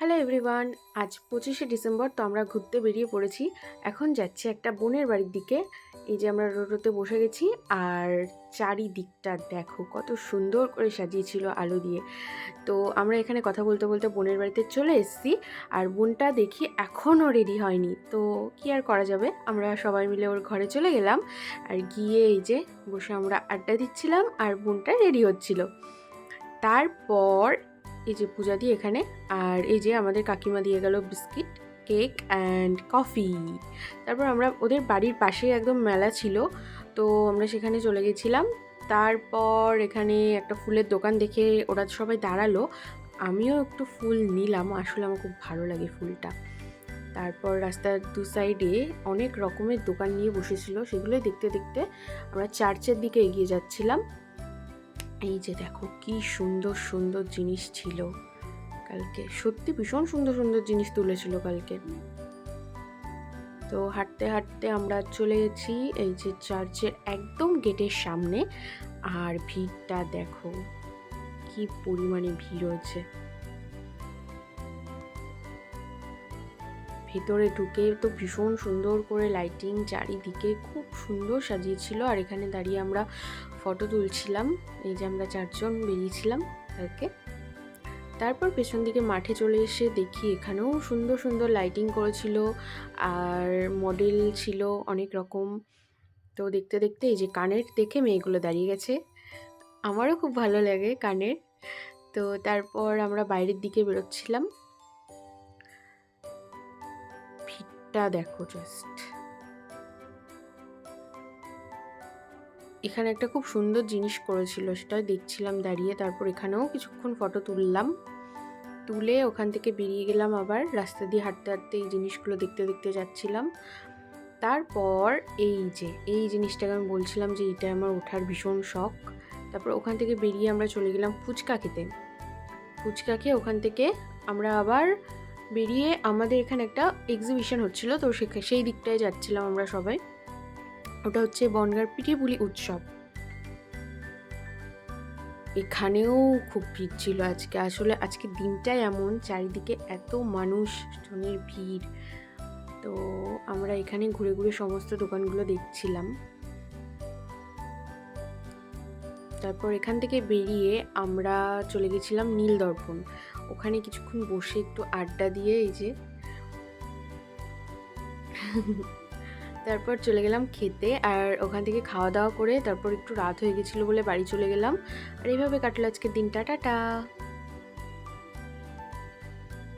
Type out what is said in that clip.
Hello everyone আজ পঁচিশে December তো আমরা ঘুরতে বেরিয়ে পড়েছি। এখন যাচ্ছি একটা বোনের বাড়ির দিকে। এই যে আমরা রোডোতে বসে গেছি আর চারিদিকটা দেখো কত সুন্দর করে সাজিয়েছিল আলো দিয়ে। তো আমরা এখানে কথা বলতে বলতে বোনের বাড়িতে চলে এসেছি আর বোনটা দেখি এখনও রেডি হয়নি। তো কি আর করা যাবে? আমরা সবাই মিলে ওর ঘরে চলে গেলাম আর গিয়ে এই যে বসে আমরা আড্ডা দিচ্ছিলাম আর বোনটা রেডি হচ্ছিল। তারপর এই যে পূজা দিয়ে এখানে, আর এই যে আমাদের কাকিমা দিয়ে গেল বিস্কিট, কেক অ্যান্ড কফি তারপর আমরা ওদের বাড়ির পাশে একদম মেলা ছিল, তো আমরা সেখানে চলে গেছিলাম। তারপর এখানে একটা ফুলের দোকান দেখে ওরা সবাই দাঁড়াল। আমিও একটু ফুল নিলাম, আসলে আমার খুব ভালো লাগে ফুলটা। তারপর রাস্তার দু সাইডে অনেক রকমের দোকান নিয়ে বসেছিল সেগুলো দেখতে দেখতে আমরা চার্চের দিকে এগিয়ে যাচ্ছিলাম। এই যে দেখো, কি সুন্দর সুন্দর জিনিস ছিল কালকে। সত্যি ভীষণ সুন্দর সুন্দর জিনিস তুলেছিল কালকে। তো হাঁটতে হাঁটতে আমরা চলে গেছি এই যে চার্চের একদম গেটের সামনে। আর ভিড়টা দেখো, কি পরিমাণে ভিড় হয়েছে। ভেতরে ঢুকে তো ভীষণ সুন্দর করে লাইটিং চারিদিকে খুব সুন্দর সাজিয়েছিল। আর এখানে দাঁড়িয়ে আমরা ফটো তুলছিলাম। এই যে আমরা চারজন বেরিয়েছিলাম কালকে। তারপর পেছন দিকে মাঠে চলে এসে দেখি এখানেও সুন্দর সুন্দর লাইটিং করেছিল। আর মডেল ছিল অনেক রকম। তো দেখতে দেখতে এই যে কানের দেখে মেয়েগুলো দাঁড়িয়ে গেছে। আমারও খুব ভালো লাগে কানের। তো তারপর আমরা বাইরের দিকে বেরোচ্ছিলাম। ভিড়টা দেখো জাস্ট এখানে একটা খুব সুন্দর জিনিস করেছিল সেটা দেখছিলাম দাঁড়িয়ে। তারপর এখানেও কিছুক্ষণ ফটো তুললাম। তুলে ওখান থেকে বেরিয়ে গেলাম আবার, রাস্তা দিয়ে হাঁটতে হাঁটতে এই জিনিসগুলো দেখতে দেখতে যাচ্ছিলাম। তারপর এই যে, এই জিনিসটাকে আমি বলছিলাম যে, এটা আমার ওঠার ভীষণ শখ। তারপর ওখান থেকে বেরিয়ে আমরা চলে গেলাম ফুচকা খেতে। ফুচকা খেয়ে ওখান থেকে আমরা আবার বেরিয়ে আমাদের এখানে একটা এক্সিবিশন হচ্ছিল, তো সেই দিকটায় যাচ্ছিলাম আমরা সবাই। ওটা হচ্ছে বনগার পিঠেপুলি উৎসব। এখানেও খুব ভিড় ছিল আজকে। আসলে আজকে দিনটাই এমন, চারিদিকে এত মানুষ জনের ভিড়। তো আমরা এখানে ঘুরে ঘুরে সমস্ত দোকানগুলো দেখছিলাম। তারপর এখান থেকে বেরিয়ে আমরা চলে গেছিলাম নীল দর্পণ ওখানে কিছুক্ষণ বসে একটু আড্ডা দিয়ে এই যে তারপর চলে গেলাম খেতে আর ওখান থেকে খাওয়া দাওয়া করে তারপর একটু রাত হয়ে গেছিল বলে বাড়ি চলে গেলাম। আর এইভাবে কাটলো আজকের দিনটা। টাটা!